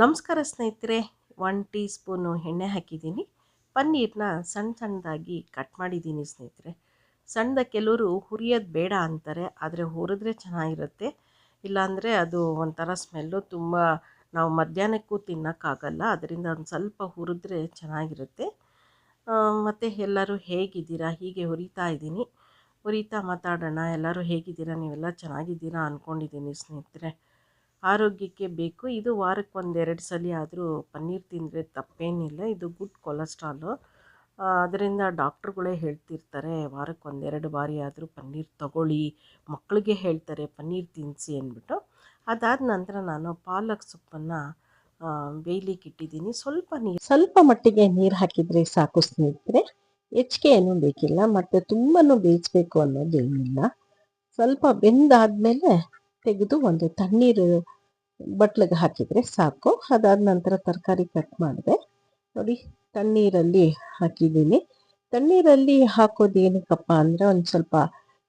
ನಮಸ್ಕಾರ ಸ್ನೇಹಿತರೆ one tea spoon ಎಣ್ಣೆ ಹಾಕಿದ್ದೀನಿ. ಪನ್ನೀರನ್ನ ಸಣ್ಣ ಸಣ್ಣದಾಗಿ ಕಟ್ ಮಾಡಿದ್ದೀನಿ ಸ್ನೇಹಿತರೆ. ಸಣ್ಣದ ಕೆಲವರು ಹುರಿಯೋದು ಬೇಡ ಅಂತಾರೆ, ಆದರೆ ಹುರಿದ್ರೆ ಚೆನ್ನಾಗಿರುತ್ತೆ. ಇಲ್ಲಾಂದರೆ ಅದು ಒಂಥರ ಸ್ಮೆಲ್ಲು ತುಂಬ ನಾವು ಮಧ್ಯಾಹ್ನಕ್ಕೂ ತಿನ್ನೋಕ್ಕಾಗಲ್ಲ, ಅದರಿಂದ ಒಂದು ಸ್ವಲ್ಪ ಹುರಿದ್ರೆ ಚೆನ್ನಾಗಿರುತ್ತೆ. ಮತ್ತು ಎಲ್ಲರೂ ಹೇಗಿದ್ದೀರಾ? ಹೀಗೆ ಹುರಿತಾ ಇದ್ದೀನಿ. ಹುರಿತಾ ಮಾತಾಡೋಣ. ಎಲ್ಲರೂ ಹೇಗಿದ್ದೀರಾ? ನೀವೆಲ್ಲ ಚೆನ್ನಾಗಿದ್ದೀರಾ ಅಂದ್ಕೊಂಡಿದ್ದೀನಿ ಸ್ನೇಹಿತರೆ. ಆರೋಗ್ಯಕ್ಕೆ ಬೇಕು. ಇದು ವಾರಕ್ಕೆ ಒಂದೆರಡು ಸಲ ಆದರೂ ಪನ್ನೀರ್ ತಿಂದರೆ ತಪ್ಪೇನಿಲ್ಲ. ಇದು ಗುಡ್ ಕೊಲೆಸ್ಟ್ರಾಲು. ಅದರಿಂದ ಡಾಕ್ಟ್ರುಗಳೇ ಹೇಳ್ತಿರ್ತಾರೆ ವಾರಕ್ಕೆ ಒಂದೆರಡು ಬಾರಿ ಆದರೂ ಪನ್ನೀರ್ ತಗೊಳ್ಳಿ. ಮಕ್ಕಳಿಗೆ ಹೇಳ್ತಾರೆ, ಪನ್ನೀರ್ ತಿನ್ನಿಸಿ ಅಂದ್ಬಿಟ್ಟು. ಅದಾದ ನಂತರ ನಾನು ಪಾಲಕ್ ಸೊಪ್ಪನ್ನು ಬೇಯ್ಲಿಕ್ಕೆ ಇಟ್ಟಿದ್ದೀನಿ. ಸ್ವಲ್ಪ ನೀರು, ಸ್ವಲ್ಪ ಮಟ್ಟಿಗೆ ನೀರು ಹಾಕಿದರೆ ಸಾಕು ಸ್ನೇಹಿತರೆ. ಹೆಚ್ಚಿಗೆ ಏನೂ ಬೇಕಿಲ್ಲ, ಮತ್ತು ತುಂಬಾ ಬೇಯಿಸ್ಬೇಕು ಅನ್ನೋದೇನಿಲ್ಲ ಸ್ವಲ್ಪ ಬೆಂದಾದ್ಮೇಲೆ ತೆಗೆದು ಒಂದು ತಣ್ಣೀರು ಬಟ್ಲಿಗೆ ಹಾಕಿದರೆ ಸಾಕು. ಅದಾದ ನಂತರ ತರಕಾರಿ ಕಟ್ ಮಾಡಿದೆ. ನೋಡಿ, ತಣ್ಣೀರಲ್ಲಿ ಹಾಕಿದ್ದೀನಿ. ತಣ್ಣೀರಲ್ಲಿ ಹಾಕೋದು ಏನಕ್ಕಪ್ಪ ಅಂದರೆ ಒಂದು ಸ್ವಲ್ಪ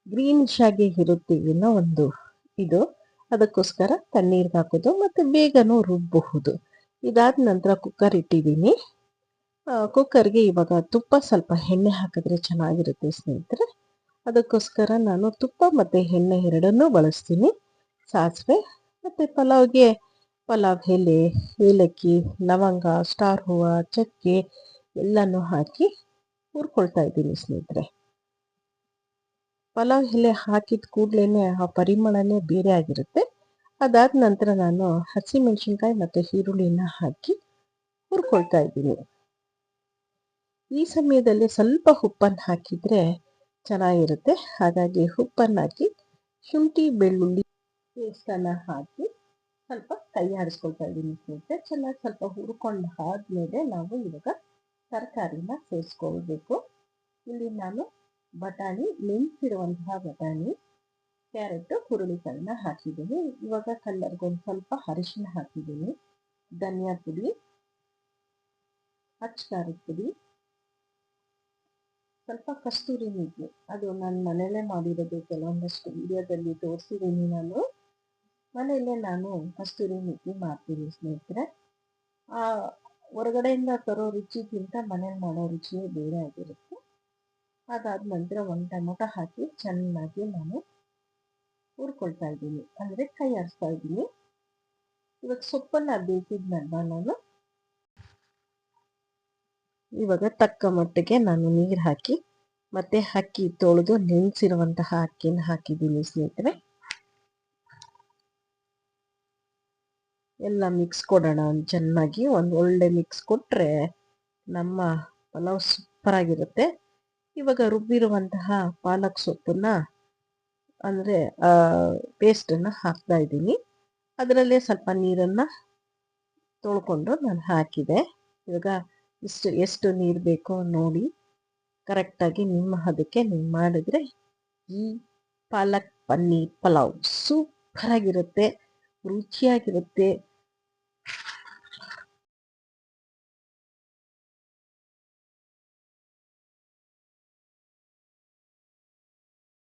ಗ್ರೀನಿಶ್ ಆಗಿ ಇರುತ್ತೆ ಏನೋ ಒಂದು ಇದು. ಅದಕ್ಕೋಸ್ಕರ ತಣ್ಣೀರಿಗೆ ಹಾಕೋದು ಮತ್ತು ಬೇಗನೂ ರುಬ್ಬಬಹುದು ಇದಾದ ನಂತರ ಕುಕ್ಕರ್ ಇಟ್ಟಿದ್ದೀನಿ. ಕುಕ್ಕರ್ಗೆ ಇವಾಗ ತುಪ್ಪ ಸ್ವಲ್ಪ ಎಣ್ಣೆ ಹಾಕಿದ್ರೆ ಚೆನ್ನಾಗಿರುತ್ತೆ ಸ್ನೇಹಿತರೆ. ಅದಕ್ಕೋಸ್ಕರ ನಾನು ತುಪ್ಪ ಮತ್ತು ಎಣ್ಣೆ ಎರಡನ್ನೂ ಬಳಸ್ತೀನಿ. ಸಾಸಿವೆ ಮತ್ತು ಪಲಾವ್ಗೆ, ಪಲಾವ್ ಎಲೆ, ಏಲಕ್ಕಿ, ಲವಂಗ, ಸ್ಟಾರ್ ಹೂವು, ಚಕ್ಕೆ ಎಲ್ಲನೂ ಹಾಕಿ ಹುರ್ಕೊಳ್ತಾ ಇದ್ದೀನಿ ಸ್ನೇಹಿತರೆ. ಪಲಾವ್ ಎಲೆ ಹಾಕಿದ ಕೂಡಲೇ ಆ ಪರಿಮಳನೇ ಬೇರೆ ಆಗಿರುತ್ತೆ. ಅದಾದ ನಂತರ ನಾನು ಹಸಿಮೆಣಸಿನ್ಕಾಯಿ ಮತ್ತು ಈರುಳ್ಳಿನ ಹಾಕಿ ಹುರ್ಕೊಳ್ತಾ ಇದ್ದೀನಿ. ಈ ಸಮಯದಲ್ಲಿ ಸ್ವಲ್ಪ ಉಪ್ಪನ್ನು ಹಾಕಿದರೆ ಚೆನ್ನಾಗಿರುತ್ತೆ. ಹಾಗಾಗಿ ಉಪ್ಪನ್ನು ಹಾಕಿ ಶುಂಠಿ, ಬೆಳ್ಳುಳ್ಳಿ ಪೇಸ್ಟನ್ನು ಹಾಕಿ ಸ್ವಲ್ಪ ಕೈ ಆಡಿಸ್ಕೊಳ್ತಾ ಇದ್ದೀನಿ ಸ್ನೇಹಿತರೆ. ಚೆನ್ನಾಗಿ ಸ್ವಲ್ಪ ಹುರ್ಕೊಂಡು ಆದಮೇಲೆ ನಾವು ಇವಾಗ ತರಕಾರಿನ ಸೇರಿಸ್ಕೊಳ್ಬೇಕು. ಇಲ್ಲಿ ನಾನು ಬಟಾಣಿ, ನೆನೆಸಿರುವಂತಹ ಬಟಾಣಿ, ಕ್ಯಾರೆಟ್, ಹುರುಳಿಕಾಳನ್ನ ಹಾಕಿದ್ದೀನಿ. ಇವಾಗ ಕಲ್ಲರ್ಗೊಂದು ಸ್ವಲ್ಪ ಅರಿಶಿನ ಹಾಕಿದ್ದೀನಿ. ಧನಿಯಾ ಪುಡಿ ಖಾರದ ಪುಡಿ, ಸ್ವಲ್ಪ ಕಸ್ತೂರಿ ಮೇಥಿ. ಅದು ನಾನು ಮನೆಯಲ್ಲೇ ಮಾಡಿರೋದು. ಕೆಲವೊಂದಷ್ಟು ವಿಡಿಯೋದಲ್ಲಿ ತೋರಿಸಿದ್ದೀನಿ ನಾನು. ಮನೆಯಲ್ಲೇ ನಾನು ಕಸ್ತೂರಿ ಮೇಥಿ ಮಾಡ್ತೀನಿ ಸ್ನೇಹಿತರೆ. ಆ, ಹೊರಗಡೆಯಿಂದ ತರೋ ರುಚಿಗಿಂತ ಮನೇಲಿ ಮಾಡೋ ರುಚಿಯೇ ಬೇರೆ ಆಗಿರುತ್ತೆ. ಅದಾದ ನಂತರ ಒಂದು ಟೊಮೊಟೊ ಹಾಕಿ ಚೆನ್ನಾಗಿ ನಾನು ಹುರ್ಕೊಳ್ತಾ ಇದ್ದೀನಿ. ಅಂದರೆ ಕೈ ಆಡಿಸ್ತಾ ಇದ್ದೀನಿ. ಇವಾಗ ಸೊಪ್ಪನ್ನು ಬೇಕಿದ್ನಲ್ವ ನಾನು ಇವಾಗ ತಕ್ಕ ಮಟ್ಟಿಗೆ ನಾನು ನೀರು ಹಾಕಿ ಮತ್ತೆ ಅಕ್ಕಿ ತೊಳೆದು ನೆನೆಸಿರುವಂತಹ ಅಕ್ಕಿನ ಹಾಕಿದ್ದೀನಿ ಸ್ನೇಹಿತರೆ. ಎಲ್ಲ ಮಿಕ್ಸ್ ಕೊಡೋಣ ಚೆನ್ನಾಗಿ ಒಂದು ಒಳ್ಳೆ ಮಿಕ್ಸ್ ಕೊಟ್ಟರೆ ನಮ್ಮ ಪಲಾವ್ ಸೂಪರಾಗಿರುತ್ತೆ ಇವಾಗ ರುಬ್ಬಿರುವಂತಹ ಪಾಲಕ್ ಸೊಪ್ಪನ್ನ ಅಂದರೆ ಪೇಸ್ಟನ್ನು ಹಾಕ್ತಾ ಇದ್ದೀನಿ. ಅದರಲ್ಲೇ ಸ್ವಲ್ಪ ನೀರನ್ನು ತೊಳ್ಕೊಂಡು ನಾನು ಹಾಕಿದೆ. ಇವಾಗ ಇಷ್ಟು, ಎಷ್ಟು ನೀರು ಬೇಕೋ ನೋಡಿ ಕರೆಕ್ಟಾಗಿ ನಿಮ್ಮ ಅದಕ್ಕೆ ನೀವು ಮಾಡಿದ್ರೆ ಈ ಪಾಲಕ್ ಪನ್ನೀರ್ ಪಲಾವ್ ಸೂಪರಾಗಿರುತ್ತೆ ರುಚಿಯಾಗಿರುತ್ತೆ.